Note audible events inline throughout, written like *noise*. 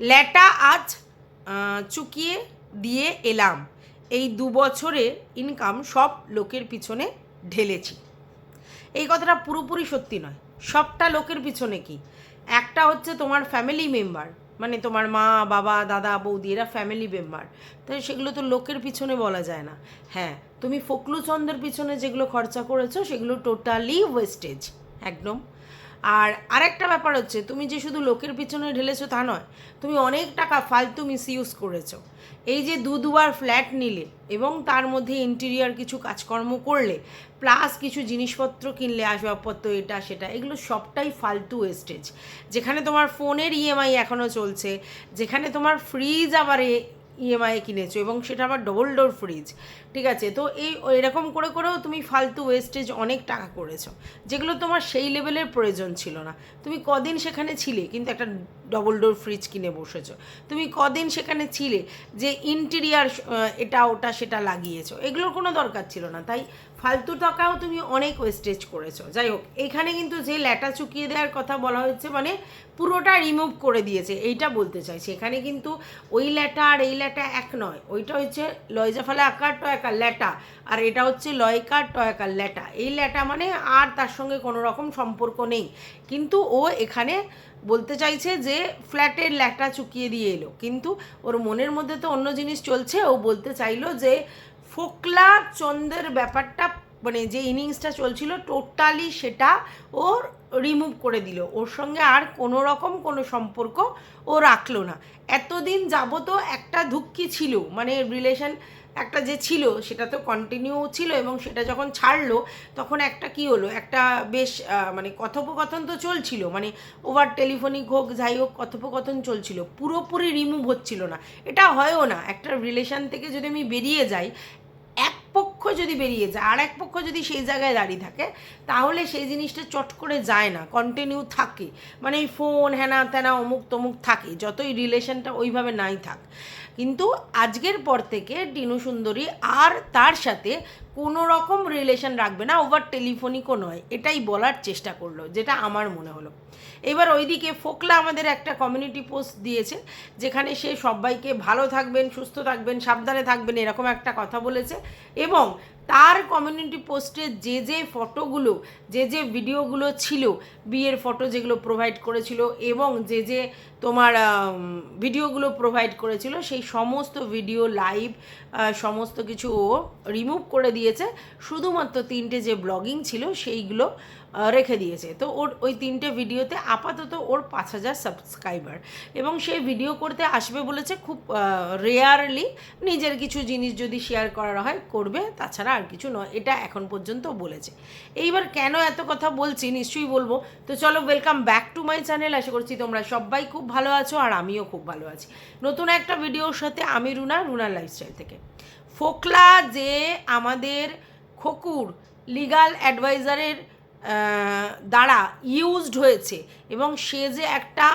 ল্যাটা আজ চুকিয়ে দিয়ে এলাম। এই দু বছরে ইনকাম সব লোকের পিছনে ঢেলেছি। এই কথাটা পুরোপুরি সত্যি নয়। সবটা লোকের পিছনে কি? একটা হচ্ছে তোমার ফ্যামিলি মেম্বার মানে তোমার মা, বাবা, দাদা, বৌদি, এরা ফ্যামিলি মেম্বার তাই সেগুলো তো লোকের পিছনে বলা যায় না। হ্যাঁ তুমি ফকলুচন্দের পিছনে যেগুলো খরচা করেছ, সেগুলো টোটালি ওয়েস্টেজ একদম। আর আরেকটা ব্যাপার হচ্ছে, তুমি যে শুধু লোকের পিছনে ঢেলেছো তা নয়, তুমি অনেক টাকা ফালতু মিস ইউজ করেছ। এই যে দু দুবার ফ্ল্যাট নিলে এবং তার মধ্যে ইন্টেরিয়ার কিছু কাজকর্ম করলে প্লাস কিছু জিনিসপত্র কিনলে, আসবাবপত্র এটা, সেটা, এগুলো সবটাই ফালতু ওয়েস্টেজ যেখানে তোমার ফোনের ইএমআই এখনও চলছে, যেখানে তোমার ফ্রিজ আবার ইএমআই কিনেছো এবং সেটা আবার ডবল ডোর ফ্রিজ ঠিক আছে? তো এই, এরকম করে করেও তুমি ফালতু ওয়েস্টেজ অনেক টাকা করেছ। যেগুলো তোমার সেই লেভেলের প্রয়োজন ছিল না। তুমি কদিন সেখানে ছিলে? কিন্তু একটা ডবল ডোর ফ্রিজ কিনে বসেছো। তুমি কদিন সেখানে ছিলে যে ইন্টেরিয়ার এটা, ওটা, সেটা লাগিয়েছো? এগুলোর কোনো দরকার ছিল না। তাই ফালতু টাকাও তুমি অনেক ওয়েস্টেজ করেছ। যাই হোক, এখানে কিন্তু যে ল্যাটা চুকিয়ে দেওয়ার কথা বলা হয়েছে মানে পুরোটা রিমুভ করে দিয়েছে। এইটা বলতে চাইছি। এখানে কিন্তু ওই ল্যাটা আর এই ল্যাটা এক নয়। ওইটা হচ্ছে লয়জা ফলে আকার টয়াকার ল্যাটা। আর এটা হচ্ছে লয়কার টয়াকার ল্যাটা। এই ল্যাটা মানে আর তার সঙ্গে কোনো রকম সম্পর্ক নেই। কিন্তু ও এখানে বলতে চাইছে যে ফ্ল্যাটের ল্যাটা চুকিয়ে দিয়ে এলো। কিন্তু ওর মনের মধ্যে তো অন্য জিনিস চলছে। ও বলতে চাইলো যে ফোকলা চন্দের ব্যাপারটা মানে যে ইনিংসটা চলছিল, টোটালি সেটা ওর রিমুভ করে দিল। ওর সঙ্গে আর কোনো রকম কোনো সম্পর্ক ও রাখল না। এতদিন যাবত একটা ধুক্কি ছিল মানে রিলেশন একটা যে ছিল, সেটা তো কন্টিনিউ ছিল এবং সেটা যখন ছাড়লো, তখন একটা কি হলো? একটা বেশ মানে কথোপকথন তো চলছিল মানে ওভার টেলিফোনিক হোক, যাই হোক, কথোপকথন চলছিল। পুরোপুরি রিমুভ হচ্ছিল না। এটা হয়ও না। একটা রিলেশন থেকে যদি আমি বেরিয়ে যাই, এক পক্ষ যদি বেরিয়ে যায়, আর এক পক্ষ যদি সেই জায়গায় দাঁড়িয়ে থাকে, তাহলে সেই জিনিসটা চট করে যায় না কন্টিনিউ থাকে। মানে ফোন হ্যানা ত্যানা অমুক তমুক থাকে, যতই রিলেশনটা ওইভাবে নাই থাক। কিন্তু আজকের পর থেকে টিনু সুন্দরী আর তার সাথে কোনো রকম রিলেশন রাখবে না ওভার টেলিফোনিকও নয়। এটাই বলার চেষ্টা করল, যেটা আমার মনে হলো। এবার ওইদিকে ফোকলা আমাদের একটা কমিউনিটি পোস্ট দিয়েছে, যেখানে সে সবাইকে ভালো থাকবেন, সুস্থ থাকবেন, সাবধানে থাকবেন, এরকম একটা কথা বলেছে। এবং তার কমিউনিটি পোস্টে যে যে ফটোগুলো যে যে ভিডিওগুলো ছিল বিয়ের ফটো যেগুলো প্রোভাইড করেছিল এবং যে যে তোমার ভিডিওগুলো প্রোভাইড করেছিল, সেই সমস্ত ভিডিও লাইভ সমস্ত কিছু ও রিমুভ করে দিয়েছে। শুধুমাত্র তিনটে যে ব্লগিং ছিল সেইগুলো রেখে দিয়েছে। তো ওর, ওই তিনটে ভিডিওতে আপাতত ওর পাঁচ হাজার সাবস্ক্রাইবার এবং সে ভিডিও করতে আসবে বলেছে খুব রেয়ারলি নিজের কিছু জিনিস যদি শেয়ার করার হয়, করবে, তাছাড়া আর কিছু নয়। এটা এখন পর্যন্ত বলেছে। এইবার কেন এত কথা বলছি, নিশ্চয়ই বলব। তো চলো welcome back to my channel আশা করছি তোমরা সবাই খুব ভালো আছো আর আমিও খুব ভালো আছি। নতুন একটা ভিডিওর সাথে আমি রুনা, রুনার লাইফস্টাইল থেকে। ফোকলা যে আমাদের খকুর লিগাল অ্যাডভাইজারের দ্বারা ইউজড হয়েছে এবং সে যে একটা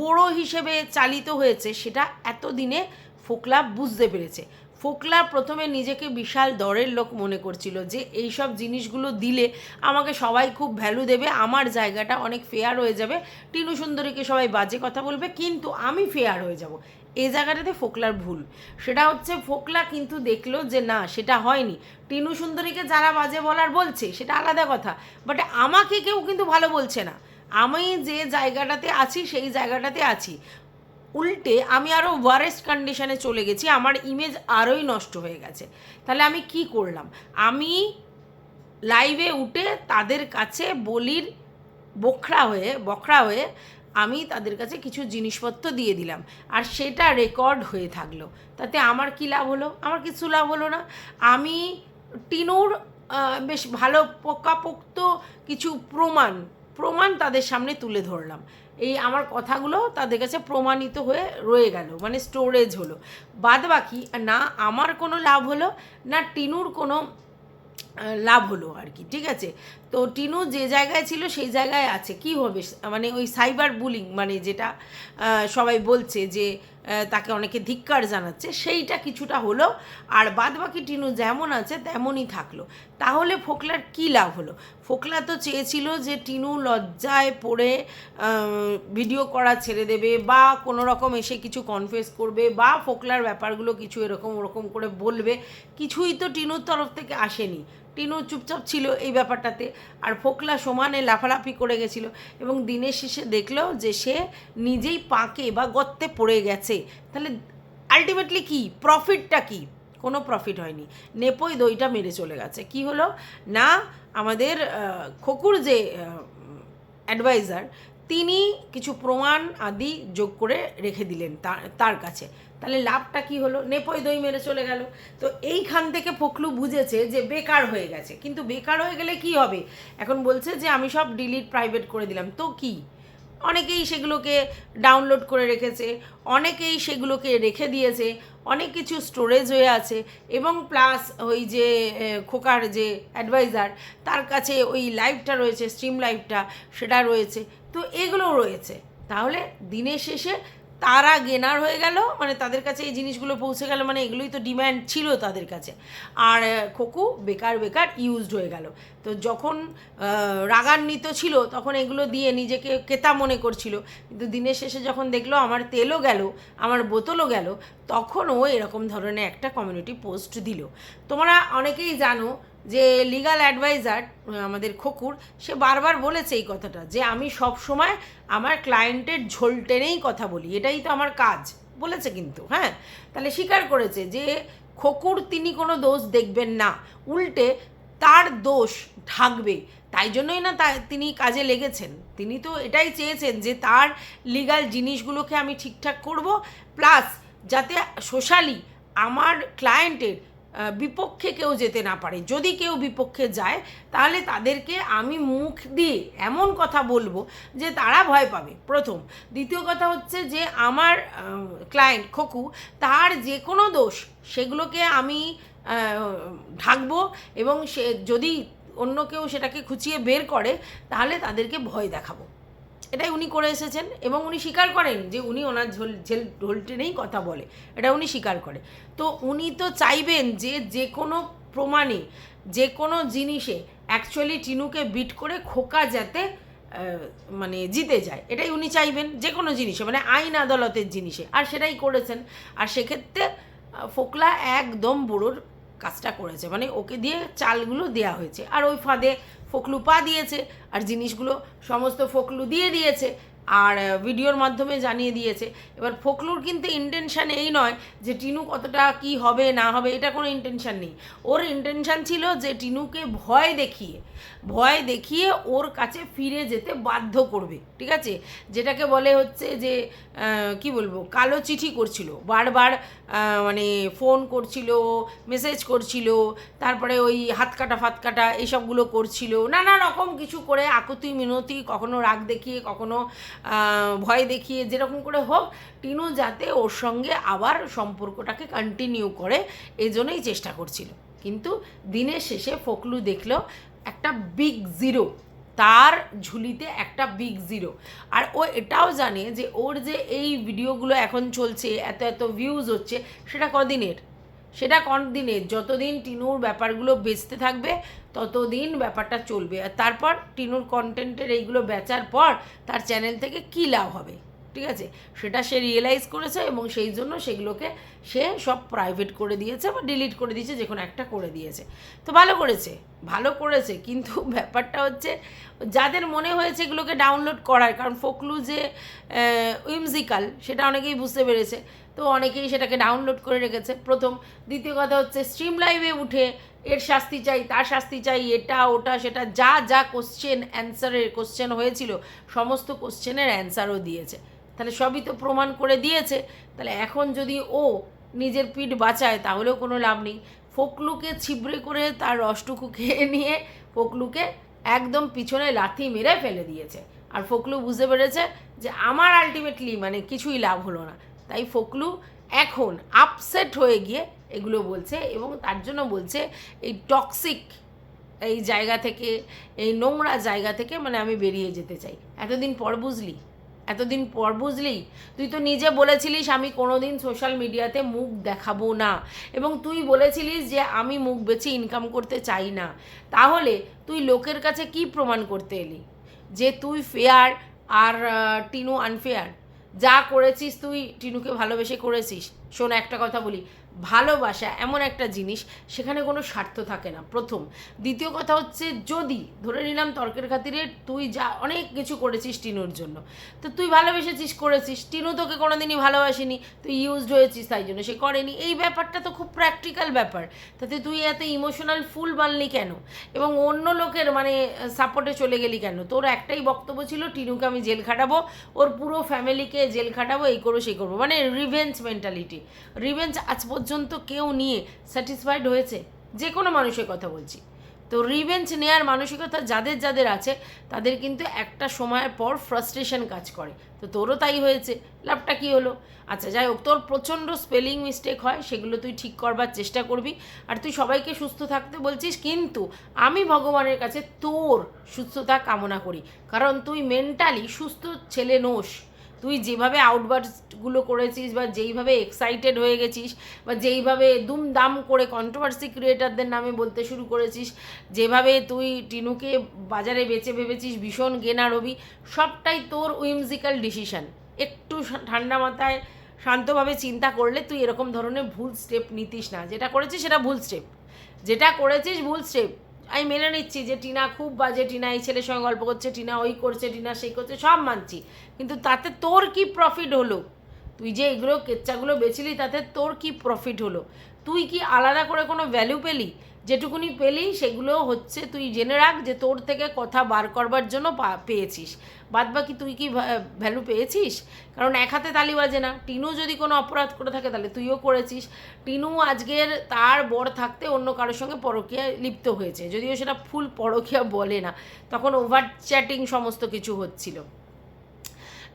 বড়ো হিসেবে চালিত হয়েছে, সেটা এতদিনে ফোকলা বুঝতে পেরেছে। ফোকলা প্রথমে নিজেকে বিশাল দরের লোক মনে করছিল যে এই সব জিনিসগুলো দিলে আমাকে সবাই খুব ভ্যালু দেবে, আমার জায়গাটা অনেক ফেয়ার হয়ে যাবে। টিনু সুন্দরীকে সবাই বাজে কথা বলবে, কিন্তু আমি ফেয়ার হয়ে যাব। এই জায়গাটাতে ফোকলার ভুল। সেটা হচ্ছে ফোকলা কিন্তু দেখল যে না, সেটা হয়নি। টিনু সুন্দরীকে যারা বাজে বলার বলছে, সেটা আলাদা কথা। বাট আমাকে কেউ কিন্তু ভালো বলছে না। আমি যে জায়গাটাতে আছি, সেই জায়গাটাতে আছি। উল্টে আমি আরও ওয়ারেস্ট কন্ডিশনে চলে গেছি, আমার ইমেজ আরোই নষ্ট হয়ে গেছে। তাহলে আমি কি করলাম? আমি লাইভে উঠে তাদের কাছে বলির বখরা হয়ে বখরা হয়ে আমি তাদের কাছে কিছু জিনিসপত্র দিয়ে দিলাম, আর সেটা রেকর্ড হয়ে থাকল। তাতে আমার কি লাভ হলো? আমার কিছু লাভ হলো না। আমি টিনুর বেশ ভালো পোকাপোক্ত কিছু প্রমাণ প্রমাণ তাদের সামনে তুলে ধরলাম। এই আমার কথাগুলো তাদের কাছে প্রমাণিত হয়ে রয়ে গেল মানে স্টোরেজ হলো। বাদ বাকি না আমার কোনো লাভ হলো, না টিনুর কোনো লাভ হলো আর কি, ঠিক আছে? তো টিনু যে জায়গায় ছিল সেই জায়গায় আছে, কি হবে? মানে ওই সাইবার বুলিং মানে যেটা সবাই বলছে যে তাকে অনেকে ধিক্কার জানাচ্ছে, সেইটা কিছুটা হলো, আর বাদ বাকি টিনু যেমন আছে তেমনই থাকল। তাহলে ফোকলার কি লাভ হলো? ফোকলা তো চেয়েছিল যে টিনু লজ্জায় পড়ে ভিডিও করা ছেড়ে দেবে, বা কোনো রকম এসে কিছু কনফেস করবে, বা ফোকলার ব্যাপারগুলো কিছু এরকম ওরকম করে বলবে, কিছুই তো টিনুর তরফ থেকে আসেনি। টিনু চুপচাপ ছিল এই ব্যাপারটাতে। আর ফোকলা সমানে লাফালাফি করে গেছিল এবং দিনের শেষে দেখল যে সে নিজেই পাকে বা গর্তে পড়ে গেছে। তাহলে আলটিমেটলি কি? প্রফিটটা কি? কোনো প্রফিট হয়নি। নেপোই দইটা মেরে চলে গেছে। কি হলো? না, আমাদের খকুর যে অ্যাডভাইজার তিনি কিছু প্রমাণ আদি যোগ করে রেখে দিলেন তার তার কাছে। তাহলে লাভটা কি হলো? নেপোয় দই মেরে চলে গেল। তো এইখান থেকে ফকলু বুঝেছে যে বেকার হয়ে গেছে। কিন্তু বেকার হয়ে গেলে কি হবে? এখন বলছে যে, আমি সব ডিলিট প্রাইভেট করে দিলাম। তো কি? অনেকেই সেগুলোকে ডাউনলোড করে রেখেছে, অনেকেই সেগুলোকে রেখে দিয়েছে, অনেক কিছু স্টোরেজ হয়ে আছে এবং প্লাস ওই যে খোকার যে অ্যাডভাইজার তার কাছে ওই লাইভটা রয়েছে স্ট্রিম লাইভটা সেটা রয়েছে। তো এগুলোও রয়েছে। তাহলে দিনের শেষে তারা গেনার হয়ে গেল মানে তাদের কাছে এই জিনিসগুলো পৌঁছে গেল মানে এগুলোই তো ডিম্যান্ড ছিল তাদের কাছে। আর খোকু বেকার বেকার ইউজড হয়ে গেল। তো যখন রাগান্বিত ছিল, তখন এগুলো দিয়ে নিজেকে কেতা মনে করছিল। কিন্তু দিনের শেষে যখন দেখল আমার তেলও গেল, আমার বোতলও গেল, তখন ও এরকম ধরনের একটা কমিউনিটি পোস্ট দিল। তোমরা অনেকেই জানো যে লিগাল অ্যাডভাইজার আমাদের খকুর, সে বারবার বলেছে এই কথাটা, যে আমি সব সময় আমার ক্লায়েন্টের ঝোল টেনেই কথা বলি, এটাই তো আমার কাজ, বলেছে কিন্তু হ্যাঁ? তাহলে স্বীকার করেছে যে খকুর তিনি কোনো দোষ দেখবেন না, উল্টে তার দোষ ঢাকবে, তাই জন্যই না তা তিনি কাজে লেগেছেন, তিনি তো এটাই চেয়েছেন যে তার লিগাল জিনিসগুলোকে আমি ঠিকঠাক করব প্লাস যাতে সোশ্যালি আমার ক্লায়েন্টের বিপক্ষে কেউ যেতে না পারে। যদি কেউ বিপক্ষে যায়, তাহলে তাদেরকে আমি মুখ দিয়ে এমন কথা বলব যে তারা ভয় পাবে। প্রথম। দ্বিতীয় কথা হচ্ছে যে আমার ক্লায়েন্ট খোকু, তার যে কোনো দোষ, সেগুলোকে আমি ঢাকবো এবং সে যদি অন্য কেউ সেটাকে খুঁচিয়ে বের করে, তাহলে তাদেরকে ভয় দেখাবো। এটাই উনি করে এসেছেন এবং উনি স্বীকার করেন যে উনি ওনার ঝোল, ঝেল, ঢোল টেনেই কথা বলে। এটা উনি স্বীকার করে। তো উনি তো চাইবেন যে যে কোনো প্রমাণে, যে কোনো জিনিসে অ্যাকচুয়ালি টিনুকে বিট করে খোকা যাতে মানে জিতে যায়। এটাই উনি চাইবেন যে কোনো জিনিসে মানে আইন আদালতের জিনিসে। আর সেটাই করেছেন। আর সেক্ষেত্রে ফোকলা একদম বুড়োর কাজটা করেছে। মানে ওকে দিয়ে চালগুলো দেয়া হয়েছে। আর ওই ফাঁদে ফোকলু পা দিয়েছে আর জিনিসগুলো সমস্ত ফোকলু দিয়ে দিয়েছে। আর ভিডিওর মাধ্যমে জানিয়ে দিয়েছে। এবার ফোকলুর কিন্তু ইন্টেনশান এই নয় যে টিনু কতটা কি হবে, না হবে, এটা কোনো ইন্টেনশান নেই। ওর ইন্টেনশান ছিল যে টিনুকে ভয় দেখিয়ে ভয় দেখিয়ে ওর কাছে ফিরে যেতে বাধ্য করবে, ঠিক আছে? যেটাকে বলে হচ্ছে যে কি বলব, কালো চিঠি করছিল, বারবার মানে ফোন করছিল মেসেজ করছিল, তারপরে ওই হাত কাটা ফাত কাটা এইসবগুলো করছিল, নানা রকম কিছু করে আকুতি মিনতি কখনো রাগ দেখিয়ে, কখনো ভয় দেখিয়ে যেরকম করে হোক, টিনু যাতে ওর সঙ্গে আবার সম্পর্কটাকে কন্টিনিউ করে এই জন্যই চেষ্টা করছিল। কিন্তু দিনের শেষে ফকলু দেখল একটা বিগ জিরো তার ঝুলিতে একটা বিগ জিরো আর ও এটাও জানে যে ওর যে এই ভিডিওগুলো এখন চলছে, এত এত ভিউজ হচ্ছে, সেটা কদিনের? সেটা দিনে? যতদিন টিনুর ব্যাপারগুলো বেচতে থাকবে, ততদিন ব্যাপারটা চলবে। আর তারপর টিনুর কন্টেন্টের এইগুলো বেচার পর তার চ্যানেল থেকে কী লাভ হবে? ঠিক আছে? সেটা সে রিয়েলাইজ করেছে এবং সেই জন্য সেগুলোকে সে সব প্রাইভেট করে দিয়েছে বা ডিলিট করে দিয়েছে, যে কোনো একটা করে দিয়েছে। তো ভালো করেছে ভালো করেছে, কিন্তু *laughs* ব্যাপারটা হচ্ছে যাদের মনে হয়েছে এগুলোকে ডাউনলোড করার, কারণ ফোকলু যে উইমজিক্যাল সেটা অনেকেই বুঝতে পেরেছে। তো অনেকেই সেটাকে ডাউনলোড করে রেখেছে। প্রথম, দ্বিতীয় কথা হচ্ছে স্ট্রিম লাইভে উঠে এর শাস্তি চাই, তার শাস্তি চাই, এটা, ওটা, সেটা, যা যা কোশ্চেন অ্যান্সারের কোশ্চেন হয়েছিল, সমস্ত কোশ্চেনের অ্যান্সারও দিয়েছে। তাহলে সবই তো প্রমাণ করে দিয়েছে। তাহলে এখন যদি ও নিজের পিঠ বাঁচায়, তাহলেও কোনো লাভ নেই। ফোকলুকে ছিবড়ে করে তার রসটুকু খেয়ে নিয়ে ফোকলুকে একদম পিছনে লাথি মেরে ফেলে দিয়েছে। আর ফোকলু বুঝতে পেরেছে যে আমার আলটিমেটলি মানে কিছুই লাভ হলো না। তাই ফোকলু এখন আপসেট হয়ে গিয়ে এগুলো বলছে এবং তার জন্য বলছে এই টক্সিক এই জায়গা থেকে, এই নোংরা জায়গা থেকে মানে আমি বেরিয়ে যেতে চাই। এতদিন পর বুঝলি? এতদিন পর বুঝলি? তুই তো নিজে বলেছিলিস আমি কোনোদিন সোশ্যাল মিডিয়াতে মুখ দেখাবো না এবং তুই বলেছিলিস যে আমি মুখ বেছে ইনকাম করতে চাই না। তাহলে তুই লোকের কাছে কি প্রমাণ করতে এলি? যে তুই ফেয়ার আর টিনু আনফেয়ার যা করেছিস তুই টিনুকে ভালোবেসে করেছিস। শোন একটা কথা বলি। ভালোবাসা এমন একটা জিনিস, সেখানে কোনো স্বার্থ থাকে না। প্রথম। দ্বিতীয় কথা হচ্ছে, যদি, ধরে নিলাম তর্কের খাতিরে, তুই যা অনেক কিছু করেছিস টিনুর জন্য। তো তুই ভালোবেসেছিস, করেছিস। টিনু তোকে কোনোদিনই ভালোবাসেনি। তুই ইউজড হয়েছিস, তাই জন্য সে করেনি। এই ব্যাপারটা তো খুব প্র্যাকটিক্যাল ব্যাপার। তাতে তুই এত ইমোশনাল ফুল বানলি কেন? এবং অন্য লোকের মানে সাপোর্টে চলে গেলি কেন? তোর একটাই বক্তব্য ছিল, টিনুকে আমি জেল খাটাবো, ওর পুরো ফ্যামিলিকে জেল খাটাবো, এই করব, সেই করব। মানে রিভেঞ্জ মেন্টালিটি রিভেঞ্জ আজ পর্যন্ত কেউ নিয়ে স্যাটিসফাইড হয়েছে যে কোনো মানুষের কথা বলছি। তো রিভেঞ্জ নেওয়ার মানসিকতা যাদের যাদের আছে, তাদের কিন্তু একটা সময়ের পর ফ্রাস্ট্রেশন কাজ করে। তো তোরও তাই হয়েছে, লাভটা কী হলো? আচ্ছা যাই হোক তোর প্রচণ্ড স্পেলিং মিস্টেক হয়, সেগুলো তুই ঠিক করবার চেষ্টা করবি। আর তুই সবাইকে সুস্থ থাকতে বলছিস, কিন্তু আমি ভগবানের কাছে তোর সুস্থতা কামনা করি। কারণ তুই মেন্টালি সুস্থ ছেলে নোস। তুই যেভাবে আউটবার্সগুলো করেছিস বা যেইভাবে এক্সাইটেড হয়ে গেছিস বা যেইভাবে দুমদাম করে কন্ট্রোভার্সি ক্রিয়েটারদের নামে বলতে শুরু করেছিস, যেভাবে তুই টিনুকে বাজারে বেচে ভেবেছিস, ভীষণ গেনার হবি সবটাই তোর উইমজিক্যাল ডিসিশন একটু ঠান্ডা মাথায় শান্তভাবে চিন্তা করলে তুই এরকম ধরনের ভুল স্টেপ নিতিস না। যেটা করেছিস সেটা ভুল স্টেপ যেটা করেছিস ভুল স্টেপ আমি মেনে নিচ্ছি যে টিনা খুব বাজে, টিনা এই ছেলের সঙ্গে গল্প করছে, টিনা ওই করছে, টিনা সেই করছে, সব মানছি। কিন্তু তাতে তোর কি প্রফিট হলো? তুই যে এগুলো কেচ্চাগুলো বেছিলি, তাতে তোর কি প্রফিট হলো? তুই কি আলাদা করে কোনো ভ্যালু পেলি? যেটুকুনি পেলি সেগুলো হচ্ছে, তুই জেনে রাখ যে তোর থেকে কথা বার করবার জন্য পেয়েছিস। বাদ বাকি তুই কি ভ্যালু পেয়েছিস? কারণ এক হাতে তালি বাজে না। টিনু যদি কোনো অপরাধ করে থাকে, তাহলে তুইও করেছিস। টিনু আজকের তার বর থাকতে অন্য কারোর সঙ্গে পরকীয়ায় লিপ্ত হয়েছে। যদিও সেটা ফুল পরকীয়া বলে না। তখন ওভার চ্যাটিং সমস্ত কিছু হচ্ছিল।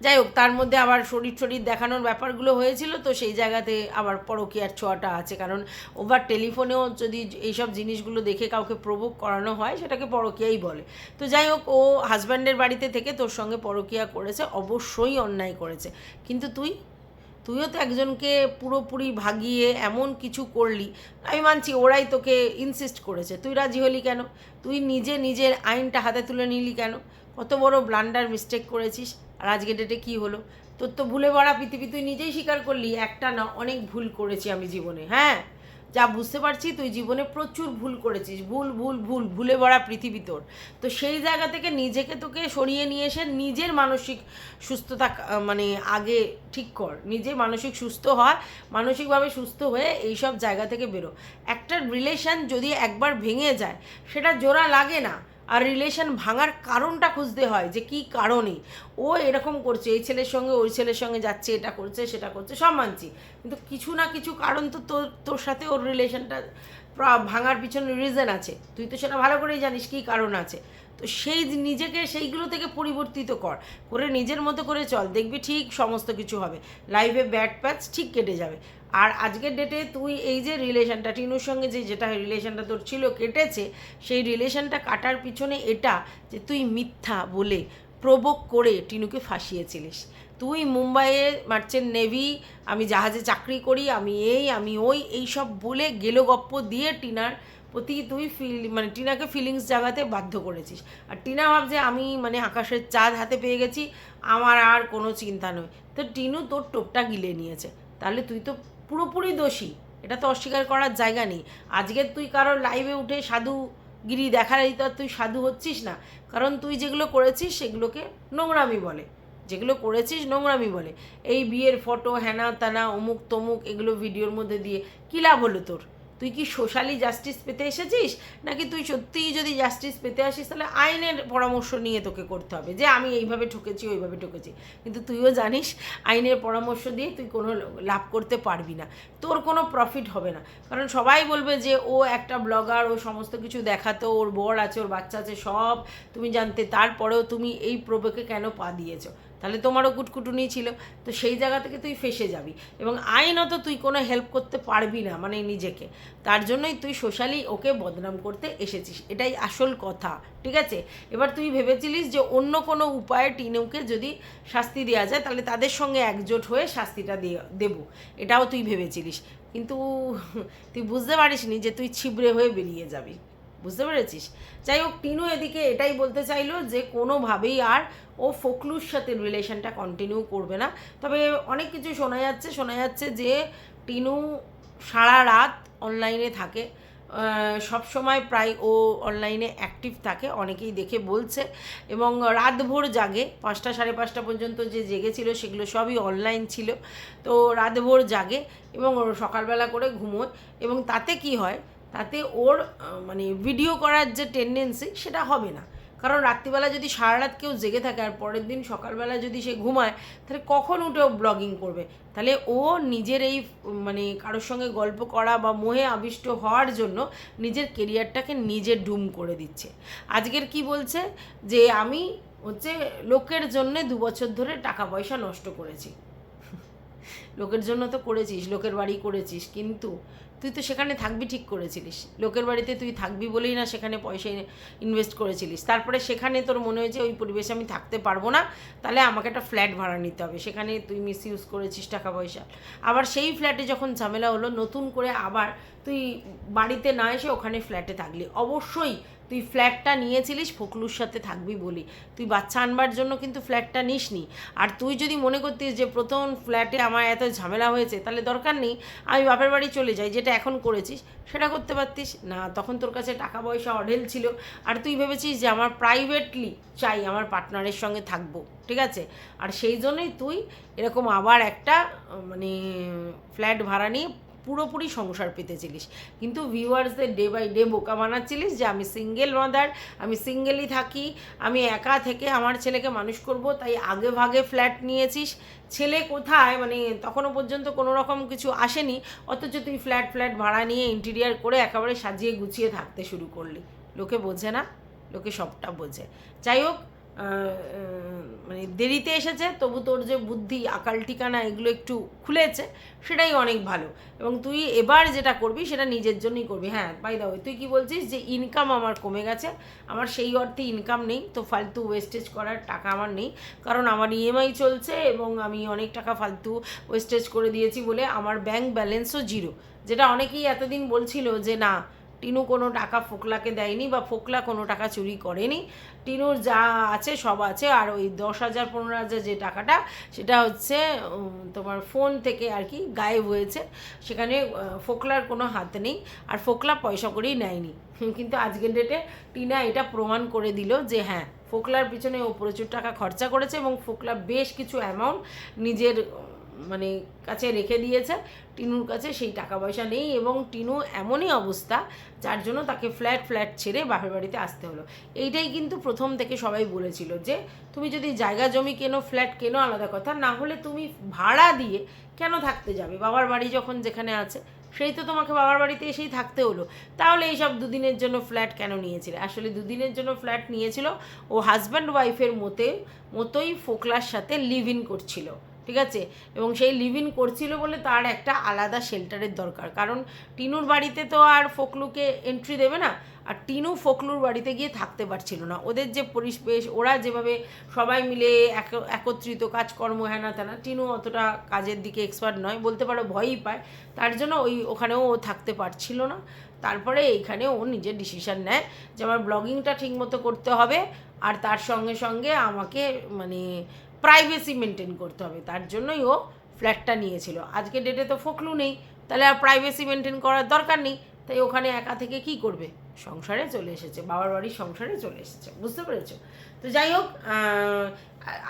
যাই হোক, তার মধ্যে আবার শরীর শরীর দেখানোর ব্যাপারগুলো হয়েছিল, তো সেই জায়গাতে আবার পরকীয়ার ছোঁয়াটা আছে। কারণ ওভার টেলিফোনেও যদি এইসব জিনিসগুলো দেখে কাউকে প্রভোগ করানো হয়, সেটাকে পরকীয়াই বলে। তো যাই হোক, ও হাজব্যান্ডের বাড়িতে থেকে তোর সঙ্গে পরকীয়া করেছে, অবশ্যই অন্যায় করেছে। কিন্তু তুই? তুইও তো একজনকে পুরোপুরি ভাগিয়ে এমন কিছু করলি। আমি মানছি ওরাই তোকে ইনসিস্ট করেছে। তুই রাজি হলি কেন? তুই নিজে নিজের আইনটা হাতে তুলে নিলি কেন? কত বড় ব্লান্ডার মিস্টেক করেছিস। আর আজকে ডেটে কী হলো? তোর তো ভুলে ভরা পৃথিবী, তুই নিজেই স্বীকার করলি, একটা না অনেক ভুল করেছি আমি জীবনে হ্যাঁ? যা বুঝতে পারছি, তুই জীবনে প্রচুর ভুল করেছিস, ভুল ভুল ভুল, ভুলে ভরা পৃথিবী তোর। তো সেই জায়গা থেকে নিজেকে তোকে সরিয়ে নিয়ে এসে নিজের মানসিক সুস্থতা মানে আগে ঠিক কর নিজে মানসিক সুস্থ হয়, মানসিকভাবে সুস্থ হয়ে এইসব জায়গা থেকে বেরো। একটা রিলেশন যদি একবার ভেঙে যায়, সেটা জোড়া লাগে না। আর রিলেশন ভাঙার কারণটা খুঁজতে হয় যে কি কারণে। ও এরকম করছে, এই ছেলের সঙ্গে ওই ছেলের সঙ্গে যাচ্ছে, এটা করছে, সেটা করছে, সব মানছি। কিন্তু কিছু না কিছু কারণ তো তোর তোর সাথে ওর রিলেশনটা ভাঙার পিছনে রিজন আছে। তুই তো সেটা ভালো করেই জানিস কী কারণ আছে। তো সেই নিজেকে সেইগুলো থেকে পরিবর্তিত কর। করে নিজের মতো করে চল, দেখবি ঠিক সমস্ত কিছু হবে। লাইফে ব্যাড প্যাচ ঠিক কেটে যাবে। আর আজকের ডেটে তুই এই যে রিলেশনটা টিনুর সঙ্গে যে যেটা রিলেশনটা তোর ছিল কেটেছে, সেই রিলেশনটা কাটার পিছনে এটা যে তুই মিথ্যা বলে প্রবোক করে টিনুকে ফাঁসিয়েছিলিস। তুই মুম্বাইয়ে মার্চেন্ট নেভি আমি জাহাজে চাকরি করি, আমি এই, আমি ওই এই সব বলে গেলো গপ্প দিয়ে টিনার প্রতি তুই ফিল মানে টিনাকে ফিলিংস জাগাতে বাধ্য করেছিস। আর টিনা ভাবছে আমি মানে আকাশের চাঁদ হাতে পেয়ে গেছি, আমার আর কোনো চিন্তা নয়। তো টিনু তোর টোপটা গিলে নিয়েছে। তাহলে তুই তো পুরোপুরি দোষী। এটা তো অস্বীকার করার জায়গা নেই। আজকে তুই কারোর লাইভে উঠে সাধু সাধুগিরি দেখালেই তো আর তুই সাধু হচ্ছিস না। কারণ তুই যেগুলো করেছিস, সেগুলোকে নোংরামি বলে। যেগুলো করেছিস, নোংরামি বলে। এই বিয়ের ফটো হ্যানা তানা অমুক তমুক এগুলো ভিডিওর মধ্যে দিয়ে কী লাভ হলো তোর? তুই কি সোশ্যালি জাস্টিস পেতে এসেছিস? নাকি তুই সত্যিই যদি জাস্টিস পেতে আসিস, তাহলে আইনের পরামর্শ নিয়ে তোকে করতে হবে। যে আমি এইভাবে ঠকেছি, ওইভাবে ঠকেছি। কিন্তু তুইও জানিস, আইনের পরামর্শ দিয়ে তুই কোনো লাভ করতে পারবি না। তোর কোনো প্রফিট হবে না। কারণ সবাই বলবে যে, ও একটা ব্লগার ও সমস্ত কিছু দেখাতো, ওর বর আছে, ওর বাচ্চা আছে, সব তুমি জানতে, তারপরেও তুমি এই প্রবেকে কেন পা দিয়েছ? তাহলে তোমারও কুটকুটুনি ছিল। তো সেই জায়গা থেকে তুই ফেসে যাবি। এবং আইনত তুই কোনো হেল্প করতে পারবি না মানে নিজেকে। তার জন্যই তুই সোশ্যালি ওকে বদনাম করতে এসেছিস। এটাই আসল কথা, ঠিক আছে? এবার তুই ভেবেছিলিস যে অন্য কোনো উপায়ে টিনুকে যদি শাস্তি দেওয়া যায়, তাহলে তাদের সঙ্গে একজোট হয়ে শাস্তিটা দিয়ে, দেবো। এটাও তুই ভেবেছিলিস। কিন্তু তুই বুঝতে পারিসনি যে তুই ছিবড়ে হয়ে বেরিয়ে যাবি। বুঝতে পেরেছিস? যাই হোক টিনু এদিকে এটাই বলতে চাইলো যে কোনোভাবেই আর ও ফকলুর সাথে রিলেশনটা কন্টিনিউ করবে না। তবে অনেক কিছু শোনা যাচ্ছে শোনা যাচ্ছে যে টিনু সারা রাত অনলাইনে থাকে। সব সময় প্রায় ও অনলাইনে অ্যাক্টিভ থাকে, অনেকেই দেখে বলছে। এবং রাতভোর জাগে, পাঁচটা সাড়ে পাঁচটা পর্যন্ত যে জেগেছিল সেগুলো সবই অনলাইন ছিল। তো রাতভোর জাগে এবং সকালবেলা করে ঘুমোয়। এবং তাতে কি হয় তাতে ওর মানে ভিডিও করার যে টেন্ডেন্সি সেটা হবে না। কারণ রাত্রিবেলা যদি সারা রাত কেউ জেগে থাকে আর পরের দিন সকালবেলা যদি সে ঘুমায়, তাহলে কখন উঠে ও ব্লগিং করবে? তাহলে ও নিজের এই মানে কারোর সঙ্গে গল্প করা বা মোহে আবিষ্ট হওয়ার জন্য নিজের কেরিয়ারটাকে নিজে ডুম করে দিচ্ছে। আজকের কি বলছে? যে আমি হচ্ছে লোকের জন্যে দু বছর ধরে টাকা পয়সা নষ্ট করেছি। লোকের জন্য তো করেছিস, লোকের বাড়ি করেছিস, কিন্তু তুই তো সেখানে থাকবি ঠিক করেছিলিস। লোকের বাড়িতে তুই থাকবি বলেই না সেখানে পয়সা ইনভেস্ট করেছিলিস। তারপরে সেখানে তোর মনে হয়েছে ওই পরিবেশে আমি থাকতে পারব না, তাহলে আমাকে একটা ফ্ল্যাট ভাড়া নিতে হবে। সেখানে তুই মিস ইউজ করেছিস টাকা পয়সা। আবার সেই ফ্ল্যাটে যখন ঝামেলা হলো, নতুন করে আবার তুই বাড়িতে না এসে ওখানে ফ্ল্যাটে থাকলি। অবশ্যই তুই ফ্ল্যাটটা নিয়েছিলিস, ফকলুর সাথে থাকবি বলি। তুই বাচ্চা আনবার জন্য কিন্তু ফ্ল্যাটটা নিসনি। আর তুই যদি মনে করতিস যে প্রথম ফ্ল্যাটে আমার এত ঝামেলা হয়েছে, তাহলে দরকার নেই, আমি বাপের বাড়ি চলে যাই, যেটা এখন করেছিস, সেটা করতে পারতিস। না, তখন তোর কাছে টাকা পয়সা অঢেল ছিল। আর তুই ভেবেছিস যে আমার প্রাইভেটলি চাই, আমার পার্টনারের সঙ্গে থাকব, ঠিক আছে? আর সেই জন্যই তুই এরকম আবার একটা মানে ফ্ল্যাট ভাড়া নিয়ে পুরোপুরি সংসার পেতেছিলিস। কিন্তু ভিউয়ার্সদের ডে বাই ডে বোকা বানাচ্ছিলিস যে আমি সিঙ্গেল মাদার আমি সিঙ্গেলই থাকি, আমি একা থেকে আমার ছেলেকে মানুষ করব, তাই আগে ভাগে ফ্ল্যাট নিয়েছিস। ছেলে কোথায়? মানে তখনও পর্যন্ত কোনো রকম কিছু আসেনি, অথচ তুই ফ্ল্যাট ফ্ল্যাট ভাড়া নিয়ে ইন্টেরিয়ার করে একেবারে সাজিয়ে গুছিয়ে থাকতে শুরু করলি। লোকে বোঝে না? লোকে সবটা বোঝে। যাই হোক মানে দেরিতে এসেছে, তবু তোর যে বুদ্ধি, আকাল ঠিকানা এগুলো একটু খুলেছে, সেটাই অনেক ভালো। এবং তুই এবার যেটা করবি, সেটা নিজের জন্যই করবি। হ্যাঁ বাই দা তুই কি বলছিস যে ইনকাম আমার কমে গেছে? আমার সেই অর্থে ইনকাম নেই, তো ফালতু ওয়েস্টেজ করার টাকা আমার নেই। কারণ আমার ইএমআই চলছে এবং আমি অনেক টাকা ফালতু ওয়েস্টেজ করে দিয়েছি বলে আমার ব্যাংক ব্যালেন্সও জিরো যেটা অনেকেই এতদিন বলছিল যে না টিনু কোনো টাকা ফোকলাকে দেয়নি বা ফোকলা কোনো টাকা চুরি করেনি। টিনুর যা আছে সব আছে, আর ওই দশ হাজার, পনেরো হাজার যে টাকাটা, সেটা হচ্ছে তোমার ফোন থেকে আর কি গায়েব হয়েছে। সেখানে ফোকলার কোনো হাত নেই, আর ফোকলা পয়সা করেই নেয়নি। কিন্তু আজকের ডেটে টিনা এটা প্রমাণ করে দিল যে হ্যাঁ ফোকলার পিছনে ও প্রচুর টাকা খরচা করেছে এবং ফোকলা বেশ কিছু অ্যামাউন্ট নিজের মানে কাছে রেখে দিয়েছে। টিনুর কাছে সেই টাকা পয়সা নেই এবং টিনু এমনই অবস্থা যার জন্য তাকে ফ্ল্যাট ফ্ল্যাট ছেড়ে বাপের বাড়িতে আসতে হলো। এইটাই কিন্তু প্রথম থেকে সবাই বলেছিল যে, তুমি যদি জায়গা জমি কেনো, ফ্ল্যাট কেনো, আলাদা কথা, না হলে তুমি ভাড়া দিয়ে কেন থাকতে যাবে? বাবার বাড়ি যখন যেখানে আছে, সেই তো তোমাকে বাবার বাড়িতে এসেই থাকতে হলো। তাহলে এইসব দুদিনের জন্য ফ্ল্যাট কেন নিয়েছিলে? আসলে দুদিনের জন্য ফ্ল্যাট নিয়েছিল। ও হাজব্যান্ড ওয়াইফের মতে, মতোই ফোকলার সাথে লিভ ইন করছিল। ঠিক আছে? এবং সেই লিভ ইন করছিল বলে তার একটা আলাদা শেল্টারের দরকার। কারণ টিনুর বাড়িতে তো আর ফোকলুকে এন্ট্রি দেবে না, আর টিনু ফোকলুর বাড়িতে গিয়ে থাকতে পারছিল না। ওদের যে পরিবেশ, ওরা যেভাবে সবাই মিলে এক- একত্রিত কাজকর্ম হ্যানা ত্যানা টিনু অতটা কাজের দিকে এক্সপার্ট নয়, বলতে পারো ভয়ই পায়। তার জন্য ওই, ওখানেও ও থাকতে পারছিল না। তারপরে এইখানে ও নিজের ডিসিশান নেয় যে আমার ব্লগিংটা ঠিকমতো করতে হবে, আর তার সঙ্গে সঙ্গে আমাকে মানে প্রাইভেসি মেনটেন করতে হবে। তার জন্যই ও ফ্ল্যাটটা নিয়েছিল। আজকে ডেটে তো ফোকলু নেই। তাহলে আর প্রাইভেসি মেনটেন করার দরকার নেই। তাই ওখানে একা থেকে কি করবে? সংসারে চলে এসেছে। বাবার বাড়ির সংসারে চলে এসেছে। বুঝতে পেরেছ? তো যাই হোক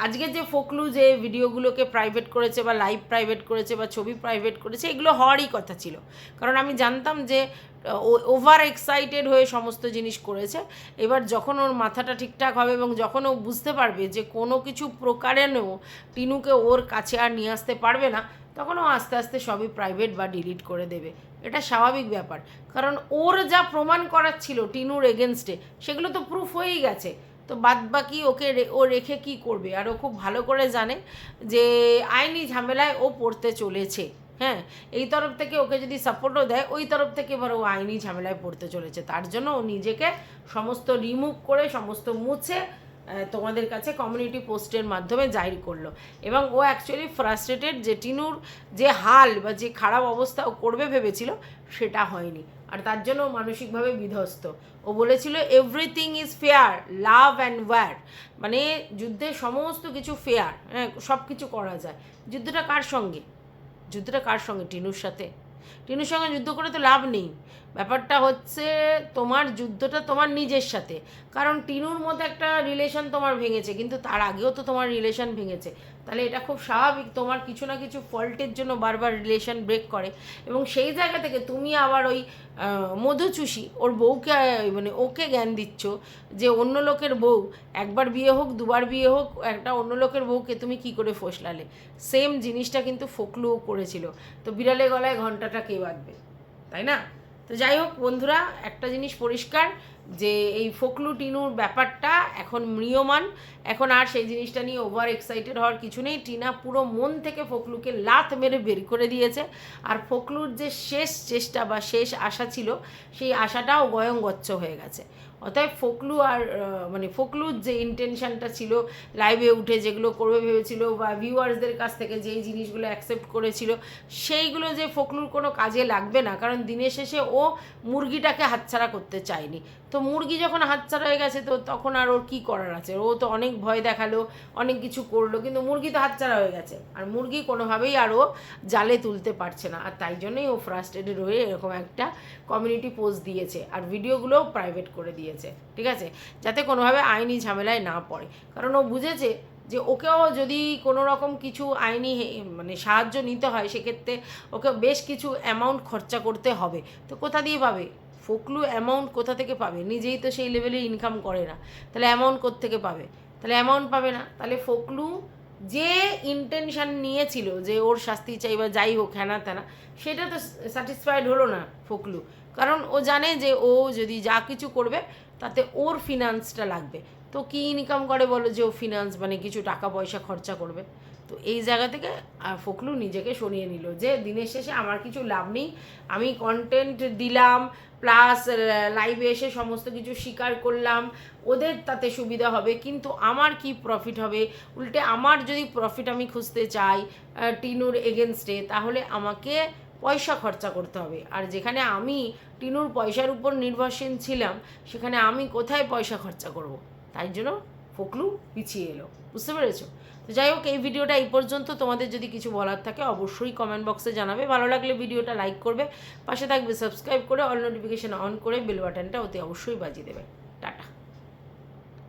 আজকে যে ফোকলু যে ভিডিওগুলোকে প্রাইভেট করেছে বা লাইভ প্রাইভেট করেছে বা ছবি প্রাইভেট করেছে, এগুলো হওয়ারই কথা ছিল। কারণ আমি জানতাম যে ওভার এক্সাইটেড হয়ে সমস্ত জিনিস করেছে। এবার যখন ওর মাথাটা ঠিকঠাক হবে এবং যখন ও বুঝতে পারবে যে কোনো কিছু প্রকারেও টিনুকে ওর কাছে আর নিয়ে আসতে পারবে না, তখন ও আস্তে আস্তে সবই প্রাইভেট বা ডিলিট করে দেবে। এটা স্বাভাবিক ব্যাপার। কারণ ওর যা প্রমাণ করার ছিল টিনুর এগেনস্টে সেগুলো তো প্রুফ হয়েই গেছে। তো বাদ বাকি ওকে ও রেখে কি করবে? আর ও খুব ভালো করে জানে যে আইনি ঝামেলায় ও পড়তে চলেছে হ্যাঁ? এই তরফ থেকে ওকে যদি সাপোর্টও দেয়, ওই তরফ থেকে এবার ও আইনি ঝামেলায় পড়তে চলেছে। তার জন্য ও নিজেকে সমস্ত রিমুভ করে, সমস্ত মুছে তোমাদের কাছে কমিউনিটি পোস্টের মাধ্যমে জাহির করল। এবং ও অ্যাকচুয়ালি ফ্রাস্ট্রেটেড যে টিনুর যে হাল বা যে খারাপ অবস্থা ও করবে ভেবেছিল, সেটা হয়নি। আর তার জন্য মানসিকভাবে বিধ্বস্ত। ও বলেছিল everything is fair love and war মানে যুদ্ধে সমস্ত কিছু ফেয়ার হ্যাঁ সব কিছু করা যায়। যুদ্ধটা কার সঙ্গে? যুদ্ধটা কার সঙ্গে? টিনুর সাথে। টিনুর সঙ্গে যুদ্ধ করে তো লাভ নেই। ব্যাপারটা হচ্ছে তোমার যুদ্ধটা তোমার নিজের সাথে। কারণ টিনুর মধ্যে একটা রিলেশন তোমার ভেঙেছে, কিন্তু তার আগেও তো তোমার রিলেশন ভেঙেছে। তাহলে এটা খুব স্বাভাবিক, তোমার কিছু না কিছু ফল্টের জন্য বারবার রিলেশন ব্রেক করে। এবং সেই জায়গা থেকে তুমি আবার ওই মধুচুষি, ওর বউকে মানে ওকে জ্ঞান দিচ্ছ যে অন্য লোকের বউ, একবার বিয়ে হোক, দুবার বিয়ে হোক, একটা অন্য লোকের বউকে তুমি কি করে ফসলালে? সেম জিনিসটা কিন্তু ফোকলুও করেছিল। তো বিড়ালে গলায় ঘন্টাটা কে বাঁধবে? তাই না? তো যাই হোক, বন্ধুরা, একটা জিনিস পরিষ্কার, যে এই ফোকলু টিনুর ব্যাপারটা এখন ম্রিয়মান। এখন আর সেই জিনিসটা নিয়ে ওভার এক্সাইটেড হওয়ার কিছু নেই। টিনা পুরো মন থেকে ফোকলুকে লাত মেরে বের করে দিয়েছে। আর ফোকলুর যে শেষ চেষ্টা বা শেষ আশা ছিল, সেই আশাটাও গয়ঙ্গচ্ছ হয়ে গেছে। অতএব ফোকলু আর মানে ফোকলুর যে ইন্টেনশনটা ছিল লাইভে উঠে যেগুলো করবে ভেবেছিল বা ভিউয়ার্সদের কাছ থেকে যেই জিনিসগুলো অ্যাকসেপ্ট করেছিল, সেইগুলো যে ফোকলুর কোনো কাজে লাগবে না, কারণ দিনের শেষে ও মুরগিটাকে হাতছাড়া করতে চায়নি। তো মুরগি যখন হাতছাড়া হয়ে গেছে, তো তখন আর ওর কী করার আছে? ও তো অনেক ভয় দেখাল, অনেক কিছু করল, কিন্তু মুরগি তো হাতছাড়া হয়ে গেছে। আর মুরগি কোনোভাবেই আর ও জালে তুলতে পারছে না। আর তাই জন্যই ও ফ্রাস্ট্রেটেড হয়ে এরকম একটা কমিউনিটি পোস্ট দিয়েছে। আর ভিডিওগুলোও প্রাইভেট করে দিয়েছে। ঠিক আছে? যাতে কোনোভাবে আইনি ঝামেলায় না পড়ে। কারণ ও বুঝেছে যে ওকেও যদি কোনো রকম কিছু আইনি মানে সাহায্য নিতে হয়, সেক্ষেত্রে ওকে বেশ কিছু অ্যামাউন্ট খরচা করতে হবে। তো কোথা দিয়ে পাবে? ফোকলু অ্যামাউন্ট কোথা থেকে পাবে? নিজেই তো সেই লেভেলে ইনকাম করে না। তাহলে অ্যামাউন্ট থেকে পাবে? তাহলে অ্যামাউন্ট পাবে না। তাহলে ফোকলু যে ইন্টেনশন নিয়েছিল যে ওর শাস্তি চাই বা যাই হোক, হ্যানা ত্যানা, সেটা তো স্যাটিসফাইড হলো না ফোকলু। কারণ ও জানে যে ও যদি যা কিছু করবে, তাতে ওর ফিনান্সটা লাগবে। তো কী ইনকাম করে বলো যে ও ফিনান্স মানে কিছু টাকা পয়সা খরচা করবে? তো এই জায়গা থেকে ফখরু নিজেকে সরিয়ে নিল যে দিনের শেষে আমার কিছু লাভ নেই, আমি কন্টেন্ট দিলাম প্লাস লাইভে এসে সমস্ত কিছু স্বীকার করলাম, ওদের তাতে সুবিধা হবে, কিন্তু আমার কি প্রফিট হবে? উল্টে আমার যদি প্রফিট আমি খুঁজতে চাই টিনুর এগেনস্টে তাহলে আমাকে পয়সা খরচা করতে হবে। আর যেখানে আমি টিনুর পয়সার উপর নির্ভরশীল ছিলাম, সেখানে আমি কোথায় পয়সা খরচা করব? তাই জন্য ফকলু পিছিয়ে এলো। বুঝতে পেরেছ? তো যাই হোক, এই ভিডিওটা এই পর্যন্ত। তোমাদের যদি কিছু বলার থাকে, অবশ্যই কমেন্ট বক্সে জানাবে। ভালো লাগলে ভিডিওটা লাইক করবে, পাশে থাকবে সাবস্ক্রাইব করে অল নোটিফিকেশন অন করে বেল বাটনটা অতি অবশ্যই বাজিয়ে দেবে।